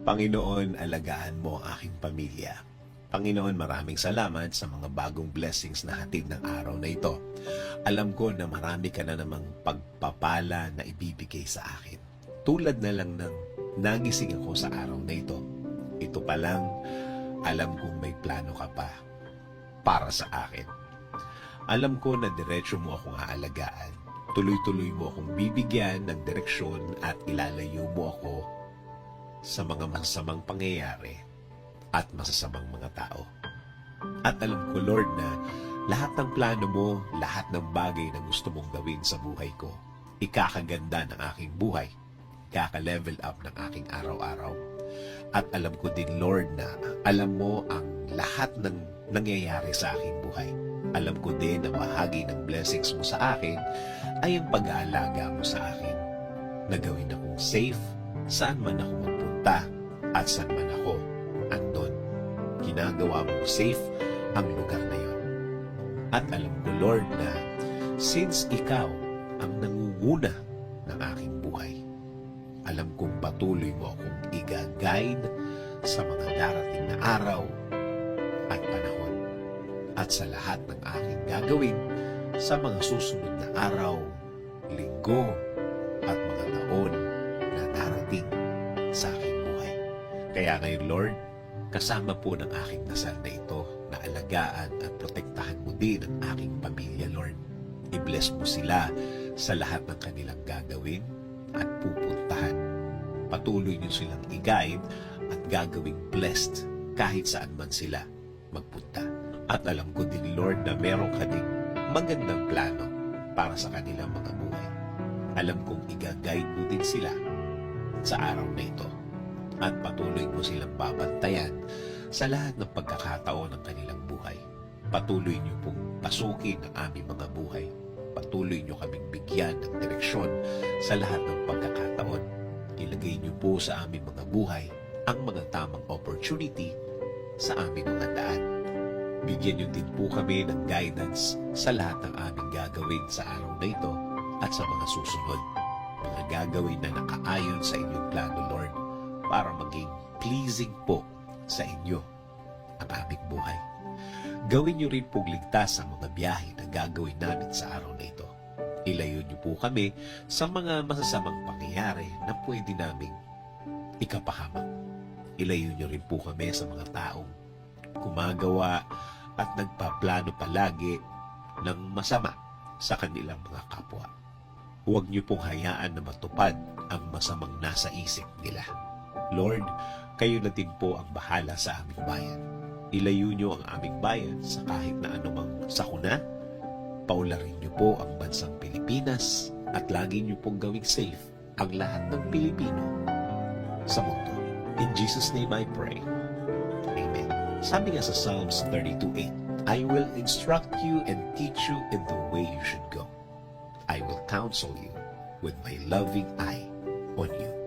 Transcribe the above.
Panginoon, alagaan mo ang aking pamilya. Panginoon, maraming salamat sa mga bagong blessings na hatid ng araw na ito. Alam ko na marami ka na namang pagpapala na ibibigay sa akin. Tulad na lang ng nagising ako sa araw na ito. Ito pa lang, alam kong may plano ka pa para sa akin. Alam ko na diretso mo akong aalagaan. Tuloy-tuloy mo akong bibigyan ng direksyon at ilalayo mo ako sa mga masasamang pangyayari at masasamang mga tao. At alam ko, Lord, na lahat ng plano mo, lahat ng bagay na gusto mong gawin sa buhay ko, ikakaganda ng aking buhay, ikaka-level up ng aking araw-araw. At alam ko din, Lord, na alam mo ang lahat ng nangyayari sa aking buhay. Alam ko din na bahagi ng blessings mo sa akin ay ang pag-aalaga mo sa akin na gawin akong safe saan man ako magpunta at saan man ako andon. Ginagawa mo safe ang lugar na yon. At alam ko, Lord, na since ikaw ang nangunguna ng aking buhay, alam kong patuloy mo akong i-guide sa mga darating na araw at panahon at sa lahat ng aking gagawin sa mga susunod na araw, linggo Kaya ngayon, Lord, kasama po ng aking dasal na ito na alagaan at protektahan mo din ang aking pamilya, Lord. I-bless mo sila sa lahat ng kanilang gagawin at pupuntahan. Patuloy niyo silang i-guide at gagawing blessed kahit saan man sila magpunta. At alam ko din, Lord, na meron ka ding magandang plano para sa kanilang mga buhay. Alam kong i-guide mo din sila sa araw na ito at patuloy mo silang babantayan sa lahat ng pagkakataon ng kanilang buhay. Patuloy niyo pong pasukin ang aming mga buhay. Patuloy niyo kaming bigyan ng direksyon sa lahat ng pagkakataon. Ilagay niyo po sa aming mga buhay ang mga tamang opportunity sa aming mga daan. Bigyan niyo din po kami ng guidance sa lahat ng aming gagawin sa araw na ito at sa mga susunod. Mga gagawin na nakaayon sa inyong plano, Lord, para maging pleasing po sa inyo ang aming buhay. Gawin niyo rin pong ligtas ang mga biyahe na gagawin namin sa araw na ito. Ilayo niyo po kami sa mga masasamang pangyayari na pwede naming ikapahamak. Ilayo niyo rin po kami sa mga taong gumagawa at nagpaplano palagi ng masama sa kanilang mga kapwa. Huwag niyo pong hayaan na matupad ang masamang nasa isip nila. Lord, kayo na din po ang bahala sa aming bayan. Ilayo niyo ang aming bayan sa kahit na anumang sakuna. Paularin niyo po ang bansang Pilipinas at lagi niyo pong gawing safe ang lahat ng Pilipino sa mundo. In Jesus' name I pray. Amen. Sabi nga sa Psalms 32.8, I will instruct you and teach you in the way you should go. I will counsel you with my loving eye on you.